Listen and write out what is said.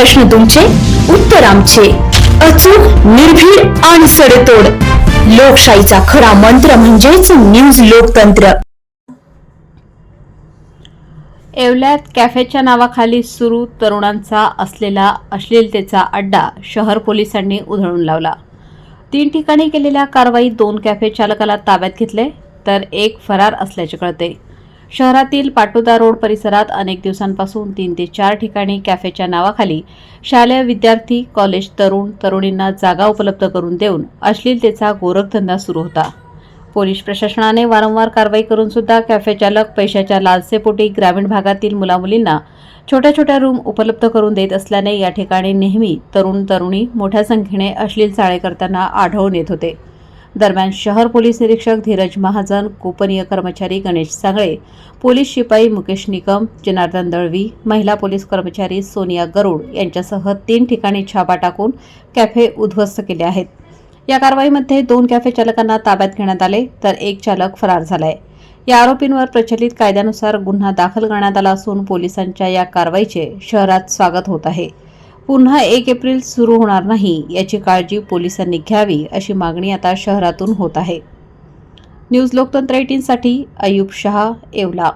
प्रश्न तुमचे उत्तर आमचे. अचूक निर्भीड आणि सडेतोड. लोकशाहीचा खरा मंत्र म्हणजेच न्यूज लोकतंत्र. येवल्यात कॅफेच्या नावाखाली सुरू तरुणांचा असलेला अश्लीलतेचा अड्डा शहर पोलिसांनी उधळून लावला. तीन ठिकाणी केलेल्या कारवाईत दोन कॅफे चालकाला ताब्यात घेतले तर एक फरार असल्याचे कळते. शहरातील पाटोदा रोड परिसरात अनेक दिवसांपासून तीन ते चार ठिकाणी कॅफेच्या नावाखाली शालेय विद्यार्थी कॉलेज तरुण तरुणींना जागा उपलब्ध करून देऊन अश्लीलतेचा गोरखधंदा सुरू होता. पोलीस प्रशासनाने वारंवार कारवाई करून सुद्धा कॅफे चालक पैशाच्या लालसेपोटी ग्रामीण भागातील मुलामुलींना छोट्या छोट्या रूम उपलब्ध करून देत असल्याने या ठिकाणी नेहमी तरुण तरुणी मोठ्या संख्येने अश्लील चाळे करताना आढळून येत होते. दरम्यान शहर पोलीस निरीक्षक धीरज महाजन गोपनीय कर्मचारी गणेश सांगळे पोलीस शिपाई मुकेश निकम जनार्दन दळवी महिला पोलीस कर्मचारी सोनिया गरुड यांच्यासह तीन ठिकाणी छापा टाकून कॅफे उद्ध्वस्त केले आहेत. या कारवाईमध्ये दोन कॅफे चालकांना ताब्यात घेण्यात आले तर एक चालक फरार झालाय. या आरोपींवर प्रचलित कायद्यानुसार गुन्हा दाखल करण्यात आला असून पोलिसांच्या या कारवाईचे शहरात स्वागत होत आहे. पुन्हा एक एप्रिल सुरू होणार नाही याची काळजी पोलिसांनी घ्यावी अशी मागणी आता शहरातून होत आहे. न्यूज लोकतंत्र एटीनसाठी अयूब शहा येवला.